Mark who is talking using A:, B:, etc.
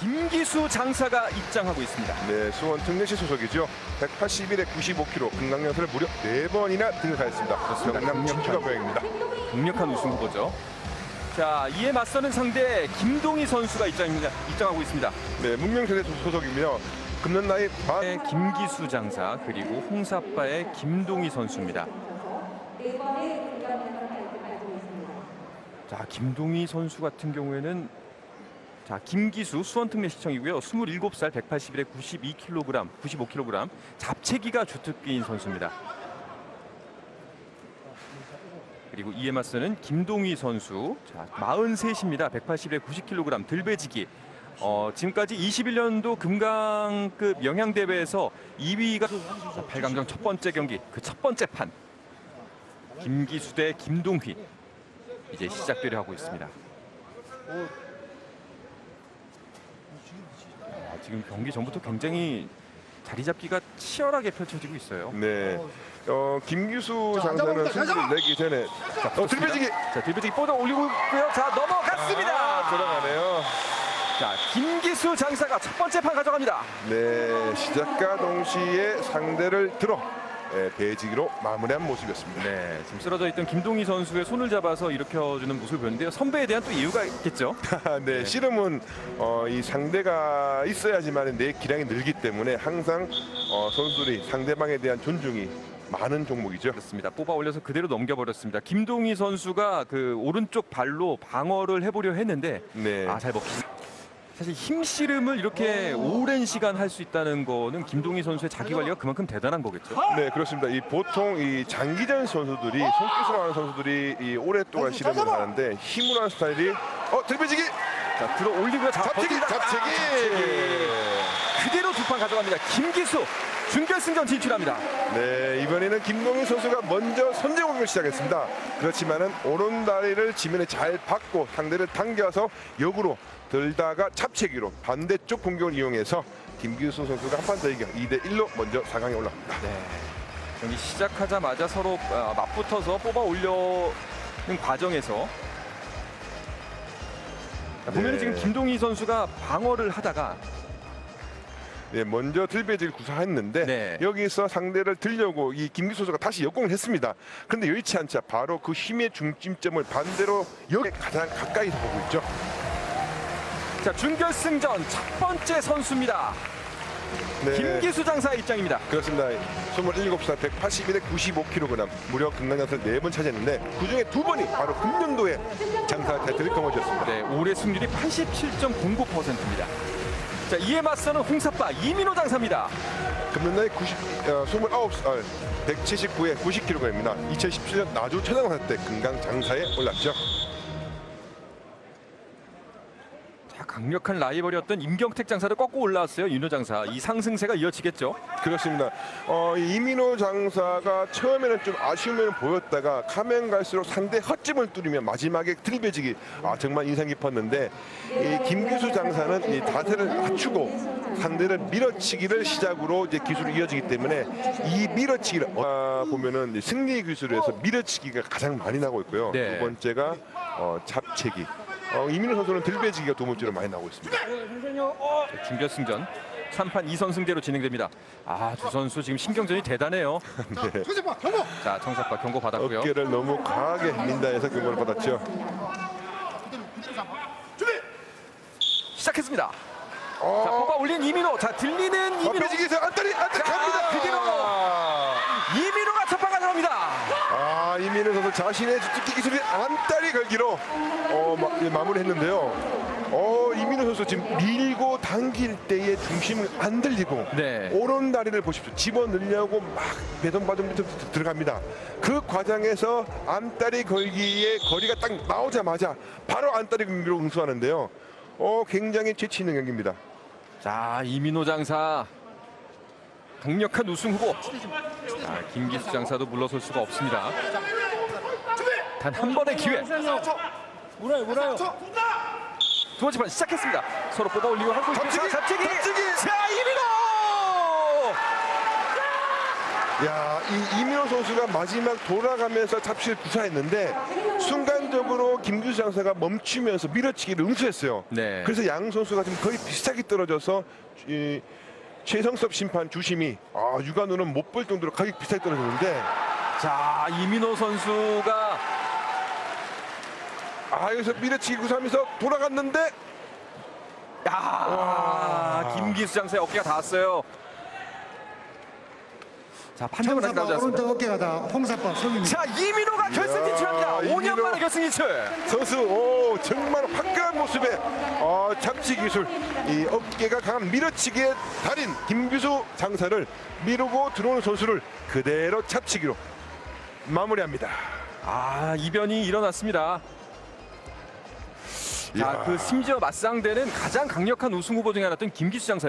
A: 김기수 장사가 입장하고 있습니다.
B: 네, 수원 특례시 소속이죠. 181에 95kg 금강연설을 무려 4번이나 등극하였습니다. 경남 진주가 고향입니다.
A: 강력한 우승 후보죠. 자, 이에 맞서는 상대 김동희 선수가 입장입니다. 입장하고 있습니다.
B: 네, 문명세대 소속이며 금년 나이 반
A: 네, 김기수 장사 그리고 홍사빠의 김동희 선수입니다. 자, 김동희 선수 같은 경우에는 자, 김기수 수원특례시청이고요. 27살 181에 92kg, 95kg. 잡채기가 주특기인 선수입니다. 그리고 이에 맞서는 김동희 선수. 자, 43입니다. 180에 90kg 들배지기. 어, 지금까지 21년도 금강급 영양대회에서 2위가 8강전 첫 번째 경기 그 첫 번째 판 김기수 대 김동휘 이제 시작되려 하고 있습니다. 아, 지금 경기 전부터 굉장히 자리 잡기가 치열하게 펼쳐지고 있어요.
B: 네. 어, 김규수 장사는 승부를 내기 전에 어, 들배지기
A: 자, 들배지기 뻗어 올리고 있고요. 자, 넘어갔습니다.
B: 아, 들어가네요.
A: 자, 김기수 장사가 첫 번째 판 가져갑니다.
B: 네, 시작과 동시에 상대를 들어 네, 배지기로 마무리한 모습이었습니다.
A: 네, 지금 쓰러져 있던 김동희 선수의 손을 잡아서 일으켜주는 모습을 보였는데요. 선배에 대한 또 이유가 있겠죠.
B: 네, 씨름은 어, 이 상대가 있어야지만 내 기량이 늘기 때문에 항상 어, 선수들이 상대방에 대한 존중이 많은 종목이죠.
A: 그렇습니다. 뽑아 올려서 그대로 넘겨버렸습니다. 김동희 선수가 그 오른쪽 발로 방어를 해보려 했는데
B: 네.
A: 아 잘 먹히. 사실 힘 씨름을 이렇게 오랜 시간 할 수 있다는 거는 김동희 선수의 자기 관리가 그만큼 대단한 거겠죠.
B: 네, 그렇습니다. 이 보통 이 장기전 선수들이 손기술을 하는 선수들이 이 오랫동안 씨름을 하는데 힘으로 하는 스타일이 어 들배지기
A: 자 들어 올리고요. 자,
B: 잡채기 잡채기.
A: 그대로 두 판 가져갑니다. 김기수 준결승전 진출합니다.
B: 네, 이번에는 김동희 선수가 먼저 선제 공격을 시작했습니다. 그렇지만은 오른다리를 지면에 잘 받고 상대를 당겨서 역으로 들다가 잡채기로 반대쪽 공격을 이용해서 김규수 선수가 한 판 더 이겨 2대 1로 먼저 4강에 올라갑니다.
A: 네. 경기 시작하자마자 서로 아, 맞붙어서 뽑아 올려는 과정에서 자, 보면
B: 네.
A: 지금 김동희 선수가 방어를 하다가
B: 네, 먼저 들배지를 구사했는데
A: 네.
B: 여기서 상대를 들려고 이 김규수 선수가 다시 역공을 했습니다. 그런데 여의치 않자 바로 그 힘의 중심점을 반대로 여기 가장 가까이서 보고 있죠.
A: 자 준결승전 첫 번째 선수입니다.
B: 네.
A: 김기수 장사의 입장입니다.
B: 그렇습니다. 27살 181에 95kg 무려 금강연설 4번 차지했는데 그중에 두 번이 바로 금년도에 장사 타이틀을 거머쥐었습니다.
A: 네, 올해 승률이 87.09%입니다. 자 이에 맞서는 홍사빠 이민호 장사입니다.
B: 금년도에 90, 어, 29, 어, 179에 90kg입니다. 2017년 나주 최장사 때 금강 장사에 올랐죠.
A: 강력한 라이벌이었던 임경택 장사를 꺾고 올라왔어요. 윤호 장사 이 상승세가 이어지겠죠.
B: 그렇습니다. 어, 이 이민호 장사가 처음에는 좀 아쉬움을 보였다가 가면 갈수록 상대 헛짐을 뚫으며 마지막에 들배지기 아 정말 인상 깊었는데 이 김규수 장사는 이 자세를 낮추고 상대를 밀어치기를 시작으로 이제 기술이 이어지기 때문에 이 밀어치기를 어, 보면은 승리 기술에서 밀어치기가 가장 많이 나고 있고요.
A: 네.
B: 두 번째가 어, 잡채기. 어, 이민호 선수는 들배지기가 두 번째로 많이 나오고 있습니다.
A: 준결승전 3판 2선승대로 진행됩니다. 아 두 선수 지금 신경전이 대단해요.
C: 경고.
A: 자 청사빠 경고 받았고요.
B: 어깨를 너무 강하게 민다 해서 경고를 받았죠.
C: 준비.
A: 시작했습니다.
B: 어,
A: 자 뽑아 올린 이민호. 자 들리는 이민호.
B: 뒷배지기에서 안다리 안다리
A: 자,
B: 갑니다.
A: 그대로. 이민호가 첫판 가져갑니다.
B: 아 이민우 선수 자신의 주특기 기술인 안다리 걸기로 어, 마, 예, 마무리했는데요. 어 이민우 선수 지금 밀고 당길 때의 중심을 안 들리고
A: 네.
B: 오른 다리를 보십시오. 집어 넣으려고 막 배동바동부터 들어갑니다. 그 과정에서 안다리 걸기의 거리가 딱 나오자마자 바로 안다리 걸기로 응수하는데요. 어 굉장히 재치 있는 경기입니다.
A: 자 이민호 장사 강력한 우승 후보. 자 김기수 장사도 물러설 수가 없습니다. 단 한 번의 기회.
C: 물어요 물어요.
A: 두 번째 판 시작했습니다. 서로 뽑아 올리고 하고 잡치기.
B: 잡치기!
A: 자 이민호.
B: 야, 이 이민호 선수가 마지막 돌아가면서 잡치를 구사했는데 순간적으로 김규수 장사가 멈추면서 밀어치기를 응수했어요.
A: 네.
B: 그래서 양 선수가 지금 거의 비슷하게 떨어져서 이 최성섭 심판 주심이 아, 육안으로는 못 볼 정도로 가격 비슷하게 떨어졌는데
A: 자 이민호 선수가
B: 아, 여기서 밀어치기 구사하면서 돌아갔는데
A: 야
B: 와.
A: 김기수 장사의 어깨가 닿았어요. 자 판정은 아직 나오지
C: 청사파
A: 않습니다.
C: 오른쪽 어깨가 다 홍사파 속입니다.
A: 자 이민호가 결승 진출합니다. 5년
B: 이민호.
A: 만에 결승 진출.
B: 선수 오 정말 화끈한 모습에 어, 잡치 기술 이 어깨가 강한 밀어치기의 달인 김규수 장사를 미루고 들어오는 선수를 그대로 잡치기로 마무리합니다.
A: 아 이변이 일어났습니다.
B: 이야.
A: 자그 심지어 맞상대는 가장 강력한 우승 후보 중에 하나였던 김기수 장사.